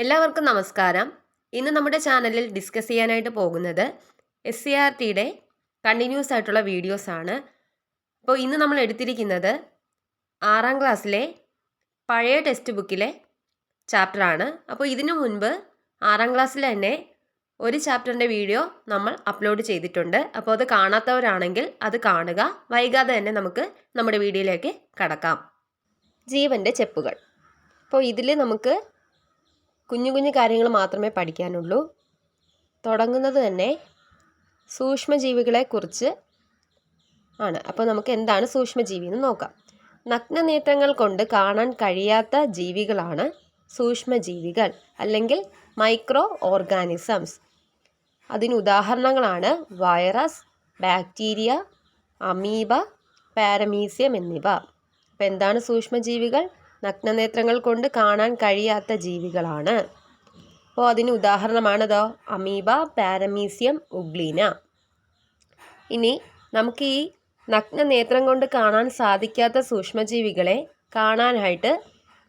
എല്ലാവർക്കും നമസ്കാരം. ഇന്ന് നമ്മുടെ ചാനലിൽ ഡിസ്കസ് ചെയ്യാനായിട്ട് പോകുന്നത് എസ് സി ആർ ടിയുടെ കണ്ടിന്യൂസ് ആയിട്ടുള്ള വീഡിയോസ് ആണ്. അപ്പോൾ ഇന്ന് നമ്മൾ എടുത്തിരിക്കുന്നത് ആറാം ക്ലാസ്സിലെ പഴയ ടെക്സ്റ്റ് ബുക്കിലെ ചാപ്റ്ററാണ് അപ്പോൾ ഇതിനു മുൻപ് ആറാം ക്ലാസ്സിൽ തന്നെ ഒരു ചാപ്റ്ററിന്റെ വീഡിയോ നമ്മൾ അപ്ലോഡ് ചെയ്തിട്ടുണ്ട്. അപ്പോൾ അത് കാണാത്തവരാണെങ്കിൽ അത് കാണുക. വൈകാതെ തന്നെ നമുക്ക് നമ്മുടെ വീഡിയോയിലേക്ക് കടക്കാം. ജീവന്റെ ചെപ്പുകൾ. അപ്പോൾ ഇതിൽ നമുക്ക് കുഞ്ഞു കുഞ്ഞു കാര്യങ്ങൾ മാത്രമേ പഠിക്കാനുള്ളൂ. തുടങ്ങുന്നത് തന്നെ സൂക്ഷ്മജീവികളെക്കുറിച്ച് ആണ്. അപ്പോൾ നമുക്ക് എന്താണ് സൂക്ഷ്മജീവി എന്ന് നോക്കാം. നഗ്നനേത്രങ്ങൾ കൊണ്ട് കാണാൻ കഴിയാത്ത ജീവികളാണ് സൂക്ഷ്മജീവികൾ അല്ലെങ്കിൽ മൈക്രോ ഓർഗാനിസംസ്. അതിന് ഉദാഹരണങ്ങളാണ് വൈറസ് ബാക്ടീരിയ അമീബ പാരമീസിയം എന്നിവ. അപ്പോൾ എന്താണ് സൂക്ഷ്മജീവികൾ? നഗ്നനേത്രങ്ങൾ കൊണ്ട് കാണാൻ കഴിയാത്ത ജീവികളാണ്. അപ്പോൾ അതിന് ഉദാഹരണമാണതോ? Amoeba paramecium ഉഗ്ലീന. ഇനി നമുക്ക് ഈ നഗ്നനേത്രം കൊണ്ട് കാണാൻ സാധിക്കാത്ത സൂക്ഷ്മജീവികളെ കാണാനായിട്ട്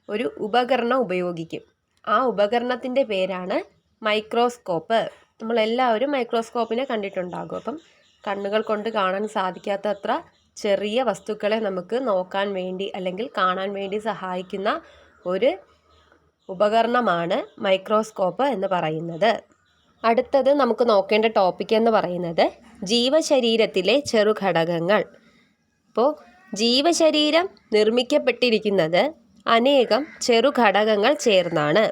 ഒരു ഉപകരണം ഉപയോഗിക്കും. ആ ഉപകരണത്തിന്റെ പേരാണ് മൈക്രോസ്കോപ്പ്. നമ്മളെല്ലാവരും മൈക്രോസ്കോപ്പിനെ കണ്ടിട്ടുണ്ടാകും. അപ്പം കണ്ണുകൾ കൊണ്ട് കാണാൻ സാധിക്കാത്തത്ര ചെറിയ വസ്തുക്കളെ നമുക്ക് നോക്കാൻ വേണ്ടി അല്ലെങ്കിൽ കാണാൻ വേണ്ടി സഹായിക്കുന്ന ഒരു ഉപകരണമാണ് മൈക്രോസ്കോപ്പ് എന്ന് പറയുന്നത്. അടുത്തത് നമുക്ക് നോക്കേണ്ട ടോപ്പിക് എന്ന് പറയുന്നത് ജീവശരീരത്തിലെ ചെറുഘടകങ്ങൾ. ഇപ്പോൾ ജീവശരീരം നിർമ്മിക്കപ്പെട്ടിരിക്കുന്നത് അനേകം ചെറുഘടകങ്ങൾ ചേർന്നാണ്.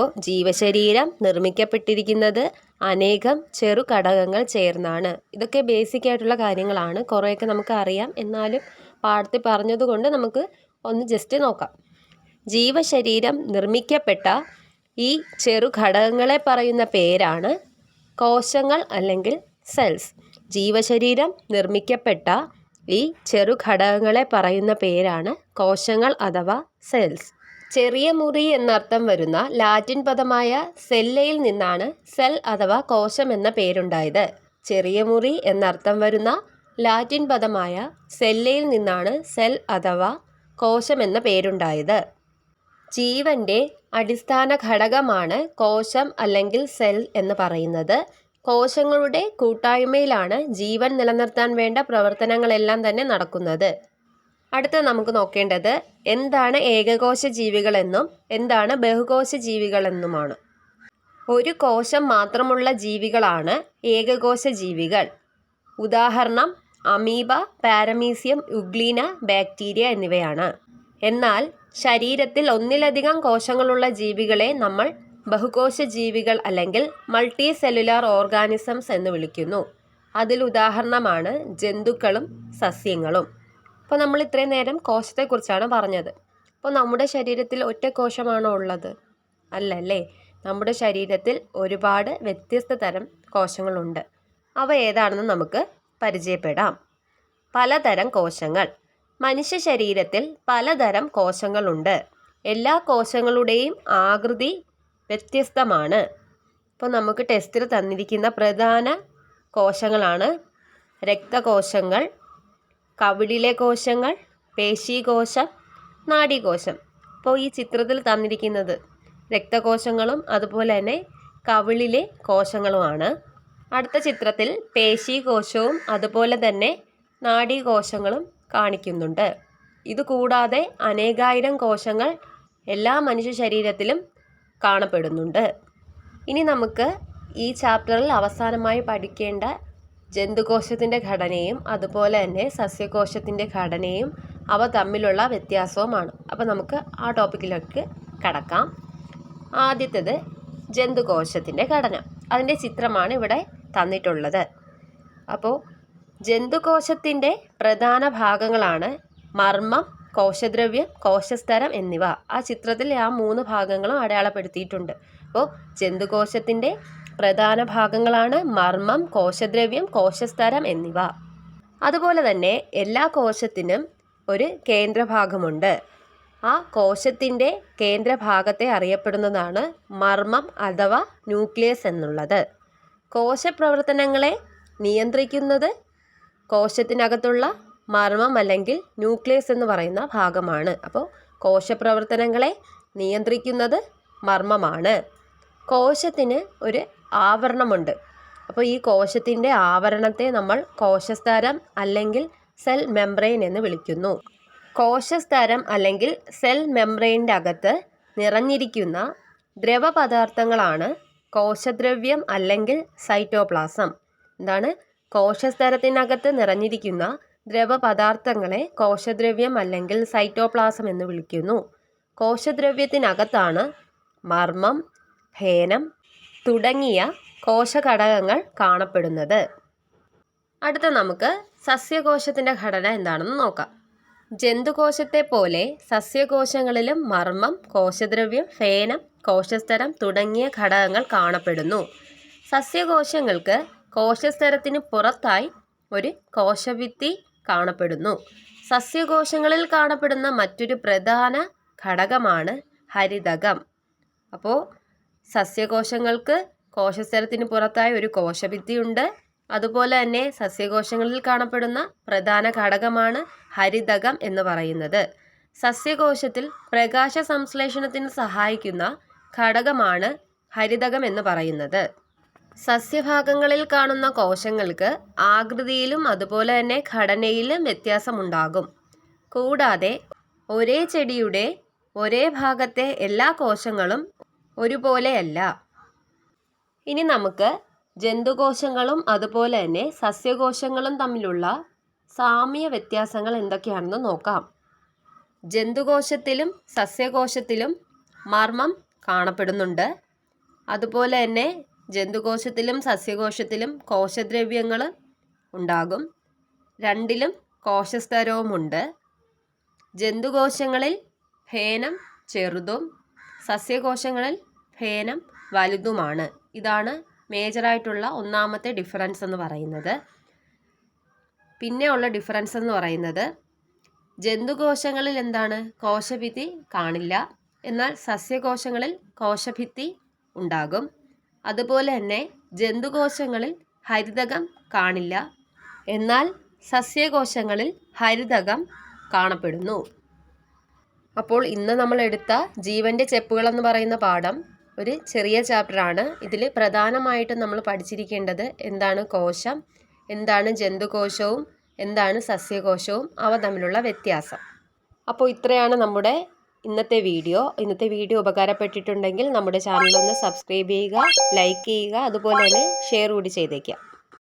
അപ്പോൾ ജീവശരീരം നിർമ്മിക്കപ്പെട്ടിരിക്കുന്നത് അനേകം ചെറു ഘടകങ്ങൾ ചേർന്നാണ്. ഇതൊക്കെ ബേസിക് ആയിട്ടുള്ള കാര്യങ്ങളാണ്. കുറേയൊക്കെ നമുക്ക് അറിയാം. എന്നാലും പാഠത്തിൽ പറഞ്ഞതുകൊണ്ട് നമുക്ക് ഒന്ന് ജസ്റ്റ് നോക്കാം. ജീവശരീരം നിർമ്മിക്കപ്പെട്ട ഈ ചെറു ഘടകങ്ങളെ പറയുന്ന പേരാണ് കോശങ്ങൾ അല്ലെങ്കിൽ സെൽസ് ജീവശരീരം നിർമ്മിക്കപ്പെട്ട ഈ ചെറു ഘടകങ്ങളെ പറയുന്ന പേരാണ് കോശങ്ങൾ അഥവാ സെൽസ് ചെറിയ മുറി എന്നർത്ഥം വരുന്ന ലാറ്റിൻ പദമായ സെല്ലയിൽ നിന്നാണ് സെൽ അഥവാ കോശം എന്ന പേരുണ്ടായത്. ചെറിയ മുറി എന്നർത്ഥം വരുന്ന ലാറ്റിൻ പദമായ സെല്ലയിൽ നിന്നാണ് സെൽ അഥവാ കോശം എന്ന പേരുണ്ടായത്. ജീവന്റെ അടിസ്ഥാന ഘടകമാണ് കോശം അല്ലെങ്കിൽ സെൽ എന്ന് പറയുന്നത്. കോശങ്ങളുടെ കൂട്ടായ്മയിലാണ് ജീവൻ നിലനിർത്താൻ വേണ്ട പ്രവർത്തനങ്ങളെല്ലാം തന്നെ നടക്കുന്നത്. അടുത്ത നമുക്ക് നോക്കേണ്ടത് എന്താണ് ഏകകോശ ജീവികളെന്നും എന്താണ് ബഹുകോശ ജീവികളെന്നുമാണ്. ഒരു കോശം മാത്രമുള്ള ജീവികളാണ് ഏകകോശ ജീവികൾ. ഉദാഹരണം അമീബ പാരമീസിയം യുഗ്ലീന ബാക്ടീരിയ എന്നിവയാണ്. എന്നാൽ ശരീരത്തിൽ ഒന്നിലധികം കോശങ്ങളുള്ള ജീവികളെ നമ്മൾ ബഹുകോശ ജീവികൾ അല്ലെങ്കിൽ മൾട്ടി സെല്ലുലാർ ഓർഗാനിസംസ് എന്ന് വിളിക്കുന്നു. അതിൽ ഉദാഹരണമാണ് ജന്തുക്കളും സസ്യങ്ങളും. അപ്പോൾ നമ്മൾ ഇത്രയും നേരം കോശത്തെക്കുറിച്ചാണ് പറഞ്ഞത്. അപ്പോൾ നമ്മുടെ ശരീരത്തിൽ ഒറ്റ കോശമാണോ ഉള്ളത്? അല്ലല്ലേ നമ്മുടെ ശരീരത്തിൽ ഒരുപാട് വ്യത്യസ്ത തരം കോശങ്ങളുണ്ട്. അവ ഏതാണെന്ന് നമുക്ക് പരിചയപ്പെടാം. പലതരം കോശങ്ങൾ. മനുഷ്യ ശരീരത്തിൽ പലതരം കോശങ്ങളുണ്ട്. എല്ലാ കോശങ്ങളുടെയും ആകൃതി വ്യത്യസ്തമാണ്. ഇപ്പോൾ നമുക്ക് ടെസ്റ്റിൽ തന്നിരിക്കുന്ന പ്രധാന കോശങ്ങളാണ് രക്തകോശങ്ങൾ കവിളിലെ കോശങ്ങൾ പേശീകോശം നാഡീകോശം അപ്പോൾ ഈ ചിത്രത്തിൽ തന്നിരിക്കുന്നത് രക്തകോശങ്ങളും അതുപോലെ തന്നെ കവിളിലെ കോശങ്ങളുമാണ്. അടുത്ത ചിത്രത്തിൽ പേശീകോശവും അതുപോലെ തന്നെ നാഡീകോശങ്ങളും കാണിക്കുന്നുണ്ട്. ഇതുകൂടാതെ അനേകായിരം കോശങ്ങൾ എല്ലാ മനുഷ്യ ശരീരത്തിലും കാണപ്പെടുന്നുണ്ട്. ഇനി നമുക്ക് ഈ ചാപ്റ്ററിൽ അവസാനമായി പഠിക്കേണ്ട ജന്തുകോശത്തിന്റെ ഘടനയും അതുപോലെ തന്നെ സസ്യകോശത്തിന്റെ ഘടനയും അവ തമ്മിലുള്ള വ്യത്യാസവുമാണ്. അപ്പോൾ നമുക്ക് ആ ടോപ്പിക്കിലേക്ക് കടക്കാം. ആദ്യത്തേത് ജന്തുകോശത്തിന്റെ ഘടന. അതിന്റെ ചിത്രമാണ് ഇവിടെ തന്നിട്ടുള്ളത്. അപ്പോൾ ജന്തുകോശത്തിന്റെ പ്രധാന ഭാഗങ്ങളാണ് മർമ്മം കോശദ്രവ്യം കോശസ്തരം എന്നിവ. ആ ചിത്രത്തിൽ ആ മൂന്ന് ഭാഗങ്ങളും അടയാളപ്പെടുത്തിയിട്ടുണ്ട്. അപ്പോൾ ജന്തുകോശത്തിന്റെ പ്രധാന ഭാഗങ്ങളാണ് മർമ്മം കോശദ്രവ്യം കോശസ്തരം എന്നിവ. അതുപോലെ തന്നെ എല്ലാ കോശത്തിനും ഒരു കേന്ദ്രഭാഗമുണ്ട്. ആ കോശത്തിന്റെ കേന്ദ്രഭാഗത്തെ അറിയപ്പെടുന്നതാണ് മർമ്മം അഥവാ ന്യൂക്ലിയസ് എന്നുള്ളത്. കോശപ്രവർത്തനങ്ങളെ നിയന്ത്രിക്കുന്നത് കോശത്തിനകത്തുള്ള മർമ്മം അല്ലെങ്കിൽ ന്യൂക്ലിയസ് എന്ന് പറയുന്ന ഭാഗമാണ്. അപ്പോൾ കോശപ്രവർത്തനങ്ങളെ നിയന്ത്രിക്കുന്നത് മർമ്മമാണ്. കോശത്തിന് ഒരു ആവരണമുണ്ട്. അപ്പോൾ ഈ കോശത്തിന്റെ ആവരണത്തെ നമ്മൾ കോശസ്തരം അല്ലെങ്കിൽ സെൽ മെംബ്രെയിൻ എന്ന് വിളിക്കുന്നു. കോശസ്തരം അല്ലെങ്കിൽ സെൽ മെംബ്രെയിന്റെ അകത്ത് നിറഞ്ഞിരിക്കുന്ന ദ്രവപദാർത്ഥങ്ങളാണ് കോശദ്രവ്യം അല്ലെങ്കിൽ സൈറ്റോപ്ലാസം. എന്താണ്? കോശസ്തരത്തിനകത്ത് നിറഞ്ഞിരിക്കുന്ന ദ്രവപദാർത്ഥങ്ങളെ കോശദ്രവ്യം അല്ലെങ്കിൽ സൈറ്റോപ്ലാസം എന്ന് വിളിക്കുന്നു. കോശദ്രവ്യത്തിനകത്താണ് മർമ്മം ഭേനം തുടങ്ങിയ കോശഘടകങ്ങൾ കാണപ്പെടുന്നത്. അടുത്ത നമുക്ക് സസ്യകോശത്തിന്റെ ഘടന എന്താണെന്ന് നോക്കാം. ജന്തുകോശത്തെ പോലെ സസ്യകോശങ്ങളിലും മർമ്മം കോശദ്രവ്യം ഫേനം കോശസ്തരം തുടങ്ങിയ ഘടകങ്ങൾ കാണപ്പെടുന്നു. സസ്യകോശങ്ങൾക്ക് കോശസ്തരത്തിന് പുറത്തായി ഒരു കോശഭിത്തി കാണപ്പെടുന്നു. സസ്യകോശങ്ങളിൽ കാണപ്പെടുന്ന മറ്റൊരു പ്രധാന ഘടകമാണ് ഹരിതകം. അപ്പോൾ സസ്യകോശങ്ങൾക്ക് കോശസ്ഥലത്തിന് പുറത്തായി ഒരു കോശഭിത്തിയുണ്ട്. അതുപോലെ തന്നെ സസ്യകോശങ്ങളിൽ കാണപ്പെടുന്ന പ്രധാന ഘടകമാണ് ഹരിതകം എന്ന് പറയുന്നത്. സസ്യകോശത്തിൽ പ്രകാശ സംശ്ലേഷണത്തിന് സഹായിക്കുന്ന ഘടകമാണ് ഹരിതകം എന്ന് പറയുന്നത്. സസ്യഭാഗങ്ങളിൽ കാണുന്ന കോശങ്ങൾക്ക് ആകൃതിയിലും അതുപോലെ തന്നെ ഘടനയിലും വ്യത്യാസമുണ്ടാകും. കൂടാതെ ഒരേ ചെടിയുടെ ഒരേ ഭാഗത്തെ എല്ലാ കോശങ്ങളും ഒരുപോലെയല്ല. ഇനി നമുക്ക് ജന്തുകോശങ്ങളും അതുപോലെ തന്നെ സസ്യകോശങ്ങളും തമ്മിലുള്ള സാമ്യ വ്യത്യാസങ്ങൾ എന്തൊക്കെയാണെന്ന് നോക്കാം. ജന്തുകോശത്തിലും സസ്യകോശത്തിലും മർമ്മം കാണപ്പെടുന്നുണ്ട്. അതുപോലെ തന്നെ ജന്തുകോശത്തിലും സസ്യകോശത്തിലും കോശദ്രവ്യങ്ങൾ ഉണ്ടാകും. രണ്ടിലും കോശസ്തരവുമുണ്ട്. ജന്തുകോശങ്ങളിൽ ഫേനം ചെറുതും സസ്യകോശങ്ങളിൽ ഫേനം വലുതുമാണ്. ഇതാണ് മേജറായിട്ടുള്ള ഒന്നാമത്തെ ഡിഫറൻസ് എന്ന് പറയുന്നത്. പിന്നെ ഉള്ള ഡിഫറൻസ് എന്ന് പറയുന്നത് ജന്തുകോശങ്ങളിൽ എന്താണ്? കോശഭിത്തി കാണില്ല. എന്നാൽ സസ്യകോശങ്ങളിൽ കോശഭിത്തി ഉണ്ടാകും. അതുപോലെ തന്നെ ജന്തുകോശങ്ങളിൽ ഹരിതകം കാണില്ല. എന്നാൽ സസ്യകോശങ്ങളിൽ ഹരിതകം കാണപ്പെടുന്നു. അപ്പോൾ ഇന്ന് നമ്മൾ എടുത്ത ജീവന്റെ ചെപ്പുകൾ എന്ന് പറയുന്ന പാഠം ഒരു ചെറിയ ചാപ്റ്ററാണ്. ഇതിൽ പ്രധാനമായിട്ടും നമ്മൾ പഠിച്ചിരിക്കേണ്ടത് എന്താണ് കോശം എന്താണ് ജന്തുകോശവും എന്താണ് സസ്യകോശവും അവ തമ്മിലുള്ള വ്യത്യാസം. അപ്പോൾ ഇത്രയാണ് നമ്മുടെ ഇന്നത്തെ വീഡിയോ. ഇന്നത്തെ വീഡിയോ ഉപകാരപ്പെട്ടിട്ടുണ്ടെങ്കിൽ നമ്മുടെ ചാനൽ ഒന്ന് സബ്സ്ക്രൈബ് ചെയ്യുക ലൈക്ക് ചെയ്യുക അതുപോലെ തന്നെ ഷെയർ കൂടി ചെയ്തേക്കുക.